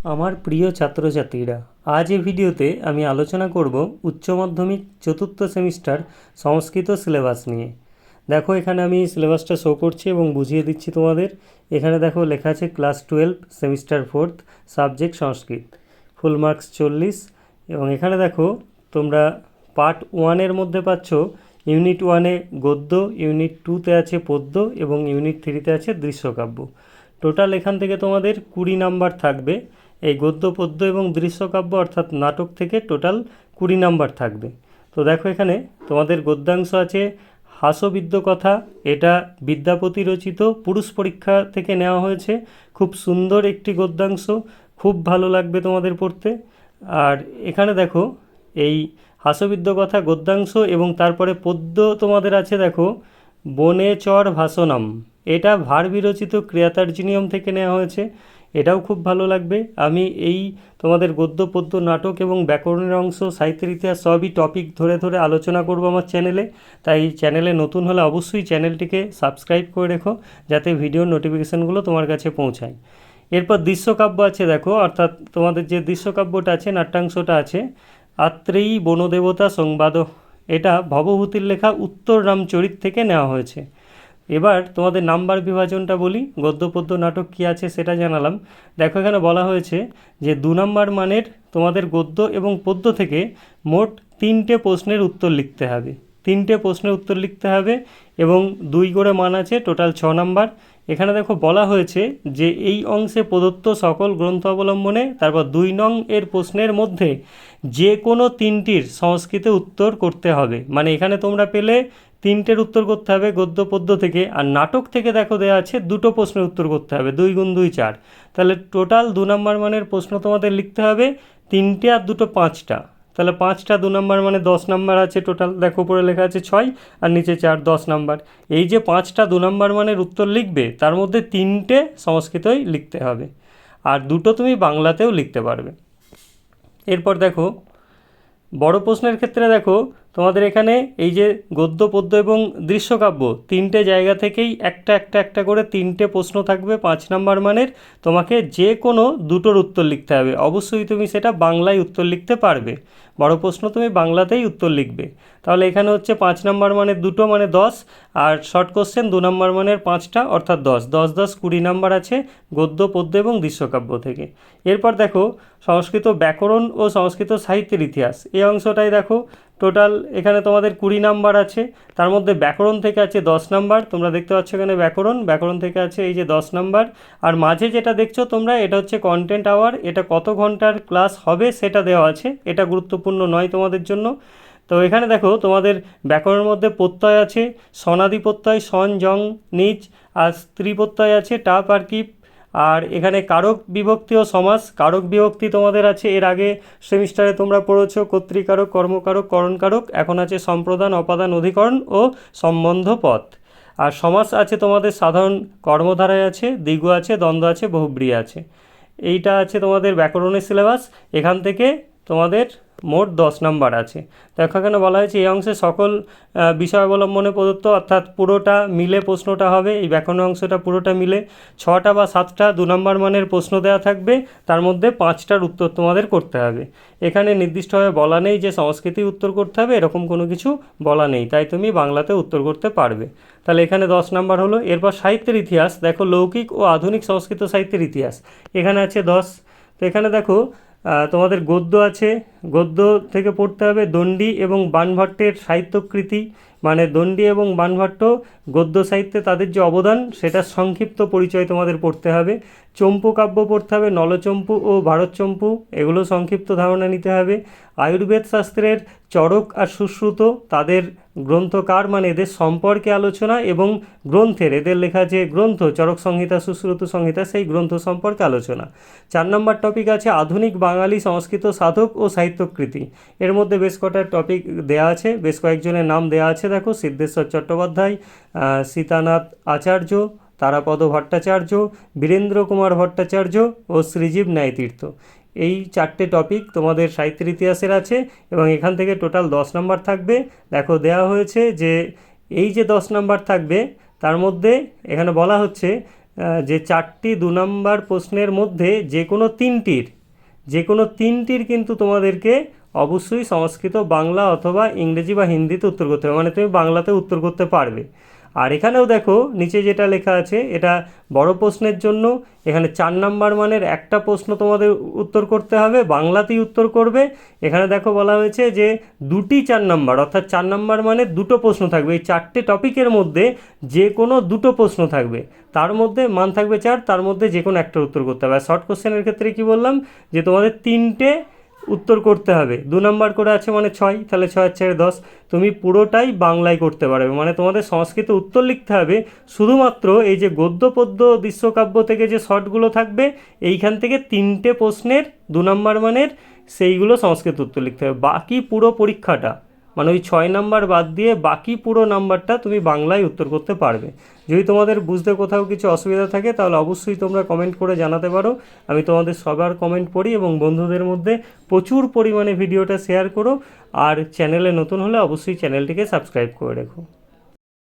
আমার প্রিয় ছাত্রছাত্রীরা, আজ এ ভিডিওতে আমি আলোচনা করব উচ্চ মাধ্যমিক চতুর্থ সেমিস্টার সংস্কৃত সিলেবাস নিয়ে। দেখো, এখানে আমি সিলেবাসটা শো করছি এবং বুঝিয়ে দিচ্ছি তোমাদের। এখানে দেখো, লেখা আছে class twelve semester fourth subject Sanskrit. Full marks চল্লিশ। এবং এখানে দেখো, তোমরা পার্ট ওয়ানের মধ্যে পাচ্ছ ইউনিট ওয়ানে গদ্য ইউনিট টুতে আছে পদ্য এবং ইউনিট থ্রিতে আছে দৃশ্যকাব্য। টোটাল এখান থেকে তোমাদের কুড়ি নাম্বার থাকবে। এই গদ্য, পদ্য এবং দৃশ্যকাব্য অর্থাৎ নাটক থেকে টোটাল কুড়ি নাম্বার থাকবে। তো দেখো এখানে তোমাদের গদ্যাংশ আছে হাস্যবিদ্য কথা, এটা বিদ্যাপতি রচিত, পুরুষ পরীক্ষা থেকে নেওয়া হয়েছে। খুব সুন্দর একটি গদ্যাংশ, খুব ভালো লাগবে তোমাদের পড়তে। আর এখানে দেখো এই হাস্যবিদ্য কথা, গদ্যাংশ এবং তারপরে পদ্য তোমাদের আছে দেখো, বনে চর ভাসনাম। এটা ভার বিরচিত ক্রিয়াতার্জিনিয়ম থেকে নেওয়া হয়েছে। এটাও খুব ভালো লাগবে। আমি এই তোমাদের গদ্য, পদ্য, নাটক এবং ব্যাকরণের অংশ, সাহিত্যের ইতিহাস সবই টপিক ধরে ধরে আলোচনা করব আমার চ্যানেলে তাই চ্যানেলে নতুন হলে অবশ্যই চ্যানেলটিকে সাবস্ক্রাইব করে রেখো, যাতে ভিডিওর নোটিফিকেশানগুলো তোমার কাছে পৌঁছায়। এরপর দৃশ্যকাব্য আছে দেখো, অর্থাৎ তোমাদের যে দৃশ্যকাব্যটা আছে, নাট্যাংশটা আছে, আত্রেয়ী বনদেবতা সংবাদ এটা ভবভূতির লেখা উত্তর রামচরিত থেকে নেওয়া হয়েছে। এবার তোমাদের নাম্বার বিভাজনটা বলি গদ্য পদ্য নাটক কী আছে সেটা জানালাম। দেখো, এখানে বলা হয়েছে যে দু নম্বর মানের তোমাদের গদ্য এবং পদ্য থেকে মোট তিনটে প্রশ্নের উত্তর লিখতে হবে। তিনটে প্রশ্নের উত্তর লিখতে হবে এবং দুই করে মান আছে, টোটাল ছ নাম্বার। এখানে দেখো, বলা হয়েছে যে এই অংশে প্রদত্ত সকল গ্রন্থ অবলম্বনে, তারপর দুই নং এর প্রশ্নের মধ্যে যে কোনো তিনটির সংস্কৃতে উত্তর করতে হবে। মানে এখানে তোমরা পেলে তিনটের উত্তর করতে হবে গদ্য পদ্য থেকে, আর নাটক থেকে দেখো দেওয়া আছে দুটো প্রশ্নের উত্তর করতে হবে, দুই গুণ দুই চার। তাহলে টোটাল দু নম্বর মানের প্রশ্ন তোমাদের লিখতে হবে, তিনটে আর দুটো পাঁচটা। তাহলে পাঁচটা দু নম্বর মানে দশ নম্বর আছে টোটাল দেখো উপরে লেখা আছে ছয়, আর নিচে চার, দশ নম্বর। এই যে পাঁচটা দু নম্বর মানের উত্তর লিখবে, তার মধ্যে তিনটে সংস্কৃতই লিখতে হবে, আর দুটো তুমি বাংলাতেও লিখতে পারবে। এরপর দেখো, বড় প্রশ্নের ক্ষেত্রে দেখো তোমাদের এখানে এই যে গদ্য, পদ্য এবং দৃশ্যকাব্য তিনটে জায়গা থেকেই একটা একটা একটা করে তিনটে প্রশ্ন থাকবে পাঁচ নাম্বার মানের। তোমাকে যে কোনো দুটোর উত্তর লিখতে হবে। অবশ্যই তুমি সেটা বাংলায় উত্তর লিখতে পারবে। বড় প্রশ্ন, তুমি বাংলাতেই উত্তর লিখবে। তাহলে এখানে হচ্ছে পাঁচ নাম্বার মানের দুটো মানে দশ, আর শর্ট কোশ্চেন দু নম্বর মানের পাঁচটা, অর্থাৎ দশ। দশ দশ, কুড়ি নাম্বার আছে গদ্য, পদ্য এবং দৃশ্যকাব্য থেকে। এরপর দেখো সংস্কৃত ব্যাকরণ ও সংস্কৃত সাহিত্যের ইতিহাস। এই অংশটাই দেখো টোটাল এখানে তোমাদের কুড়ি নাম্বার আছে। তার মধ্যে ব্যাকরণ থেকে আছে দশ নাম্বার। তোমরা দেখতে পাচ্ছ এখানে ব্যাকরণ। ব্যাকরণ থেকে আছে এই যে দশ নাম্বার। আর মাঝে যেটা দেখছ তোমরা, এটা হচ্ছে কন্টেন্ট আওয়ার এটা কত ঘণ্টার ক্লাস হবে সেটা দেওয়া আছে। এটা গুরুত্বপূর্ণ নয় তোমাদের জন্য। তো এখানে দেখো, তোমাদের ব্যাকরণের মধ্যে প্রত্যয় আছে। সনাদি প্রত্যয় সন জং, নিচ। আর স্ত্রী প্রত্যয় আছে, টাপ আর কিপ। আর এখানে কারক বিভক্তি ও সমাস, কারক বিভক্তি তোমাদের আছে, এর আগে সেমিস্টারে তোমরা পড়েছো, কর্তৃকারক, কর্মকারক, করণকারক, এখন আছে সম্প্রদান, অপাদান, অধিকরণ ও সম্বন্ধ পথ। আর সমাস আছে তোমাদের সাধারণ কর্মধারায় আছে, দ্বিগু আছে, দ্বন্দ্ব আছে, বহুব্রী আছে। এইটা আছে তোমাদের ব্যাকরণের সিলেবাস এখান থেকে তোমাদের মোট দশ নাম্বার আছে। দেখো এখানে বলা হয়েছে, এই অংশে সকল বিষয় অবলম্বনে প্রদত্ত, অর্থাৎ পুরোটা মিলে প্রশ্নটা হবে, এই ব্যাকরণ অংশটা পুরোটা মিলে ছটা বা সাতটা দু নম্বর মানের প্রশ্ন দেওয়া থাকবে, তার মধ্যে পাঁচটার উত্তর তোমাদের করতে হবে। এখানে নির্দিষ্টভাবে বলা নেই যে সংস্কৃতি উত্তর করতে হবে, এরকম কোনো কিছু বলা নেই, তাই তুমি বাংলাতে উত্তর করতে পারবে। তাহলে এখানে দশ নাম্বার হলো, এরপর সাহিত্যের ইতিহাস, দেখো লৌকিক ও আধুনিক সংস্কৃত সাহিত্যের ইতিহাস, এখানে আছে দশ। তো এখানে দেখো তোমাদের গদ্য আছে গদ্য থেকে পড়তে হবে দণ্ডী এবং বানভট্টের সাহিত্যকৃতি। মানে দণ্ডী এবং বানভট্ট গদ্য সাহিত্যে তাদের যে অবদান, সেটার সংক্ষিপ্ত পরিচয় তোমাদের পড়তে হবে। চম্পু কাব্য পড়তে হবে, নলচম্পু ও ভারতচম্পু, এগুলো সংক্ষিপ্ত ধারণা নিতে হবে। আয়ুর্বেদ শাস্ত্রের চরক আর সুশ্রুত, তাদের গ্রন্থকার মানে এদের সম্পর্কে আলোচনা এবং গ্রন্থের, এদের লেখা যে গ্রন্থ চরক সংহিতা, সুশ্রুত সংহিতা, সেই গ্রন্থ সম্পর্কে আলোচনা। চার নম্বর টপিক আছে, আধুনিক বাঙালি সংস্কৃত সাধক ও সাহিত্যকৃতি। এর মধ্যে বেশ কটা টপিক দেয়া আছে, বেশ কয়েকজনের নাম দেয়া আছে, দেখো, সিদ্ধেশ্বর চট্টোপাধ্যায় সীতানাথ আচার্য, তারাপদ ভট্টাচার্য, বীরেন্দ্র কুমার ভট্টাচার্য ও শ্রীজীব ন্যায়তীর্থ। এই চারটে টপিক তোমাদের সাহিত্যের ইতিহাসের আছে এবং এখান থেকে টোটাল দশ নম্বর থাকবে। দেখো দেওয়া হয়েছে যে এই যে দশ নম্বর থাকবে, তার মধ্যে এখানে বলা হচ্ছে যে চারটি দু নম্বর প্রশ্নের মধ্যে যে কোনো তিনটির যে কোনো তিনটির কিন্তু তোমাদেরকে অবশ্যই সংস্কৃত, বাংলা অথবা ইংরেজি বা হিন্দিতে উত্তর করতে হবে। মানে তুমি বাংলাতে উত্তর করতে পারবে। আর এখানেও দেখো, নিচে যেটা লেখা আছে, এটা বড় প্রশ্নের জন্য, এখানে চার নাম্বার মানের একটা প্রশ্ন তোমাদের উত্তর করতে হবে, বাংলাতেই উত্তর করবে। এখানে দেখো বলা হয়েছে যে দুটি চার নাম্বার, অর্থাৎ চার নাম্বার মানে দুটো প্রশ্ন থাকবে। এই চারটে টপিকের মধ্যে যে কোনো দুটো প্রশ্ন থাকবে। তার মধ্যে মান থাকবে চার, তার মধ্যে যে কোনো একটা উত্তর করতে হবে। আর শর্ট কোশ্চেনের ক্ষেত্রে কি বললাম? যে তোমাদের তিনটে উত্তর করতে হবে। দু নম্বর করে আছে মানে ছয়, তাহলে ছয় চারে দশ। তুমি পুরোটাই বাংলায় করতে পারবে। মানে তোমাদের সংস্কৃত উত্তর লিখতে হবে, শুধুমাত্র এই যে গদ্য পদ্য দৃশ্যকাব্য থেকে যে শর্টগুলো থাকবে, এইখান থেকে তিনটে প্রশ্নের, দু নম্বর মানের, সেইগুলো সংস্কৃত উত্তর লিখতে হবে। বাকি পুরো পরীক্ষাটা মানে ওই ছয় নাম্বার বাদ দিয়ে বাকি পুরো নাম্বারটা তুমি বাংলায় উত্তর করতে পারবে। যদি তোমাদের বুঝতে কোথাও কিছু অসুবিধা থাকে, তাহলে অবশ্যই তোমরা কমেন্ট করে জানাতে পারো। আমি তোমাদের সবার কমেন্ট পড়ি এবং বন্ধুদের মধ্যে প্রচুর পরিমাণে ভিডিওটা শেয়ার করো। আর চ্যানেলে নতুন হলে অবশ্যই চ্যানেলটিকে সাবস্ক্রাইব করে রেখো।